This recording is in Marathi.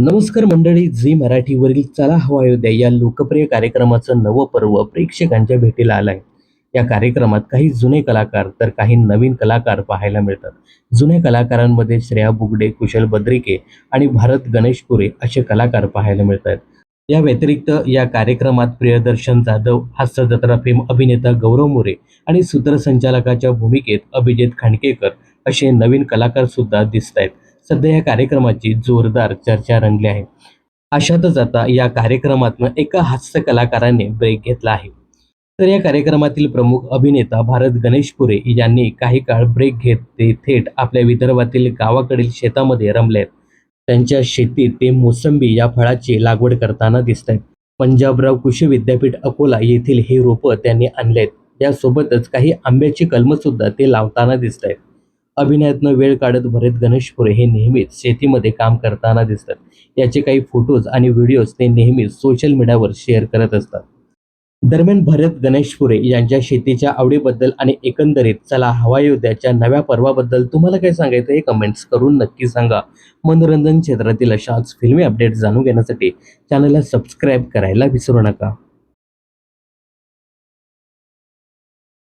नमस्कार मंडळी झी मराठीवरील चला हवा अयोध्या या लोकप्रिय कार्यक्रमाचं नवं पर्व प्रेक्षकांच्या भेटीला आलंय. या कार्यक्रमात काही जुने कलाकार तर काही नवीन कलाकार पाहायला मिळतात. जुन्या कलाकारांमध्ये श्रेया बुगडे कुशल बद्रिके आणि भारत गणेशपुरे असे कलाकार पाहायला मिळतात. या व्यतिरिक्त या कार्यक्रमात प्रियदर्शन जाधव हास्य जत्रा फेम अभिनेता गौरव मोरे आणि सूत्रसंचालकाच्या भूमिकेत अभिजित खांडकेकर असे नवीन कलाकार सुद्धा दिसत आहेत सध्या या कार्यक्रमाची जोरदार चर्चा रंगली आहे. अशातच आता या कार्यक्रमातनं एका हास्य कलाकाराने ब्रेक घेतला आहे. तर या कार्यक्रमातील प्रमुख अभिनेता भारत गणेशपुरे यांनी काही काळ ब्रेक घेत ते थेट आपल्या विदर्भातील गावाकडील शेतामध्ये रमले आहेत. त्यांच्या शेतीत ते मोसंबी या फळाची लागवड करताना दिसत आहेत पंजाबराव कृषी विद्यापीठ अकोला येथील हे रोपं त्यांनी आणले आहेत यासोबतच काही आंब्याची कलम सुद्धा ते लावताना दिसत आहेत अभिनयातनं वेळ काढत भरत गणेशपुरे हे नेहमीच शेतीमध्ये काम करताना दिसतात. याचे काही फोटोज आणि व्हिडिओज ते नेहमीच सोशल मीडियावर शेअर करत असतात. दरम्यान भरत गणेशपुरे यांच्या शेतीच्या आवडीबद्दल आणि एकंदरीत चला हवा योद्ध्याच्या नव्या पर्वाबद्दल तुम्हाला काय सांगायचं हे कमेंट्स करून नक्की सांगा. मनोरंजन क्षेत्रातील अशाच फिल्मी अपडेट्स जाणून घेण्यासाठी चॅनलला सबस्क्राईब करायला विसरू नका.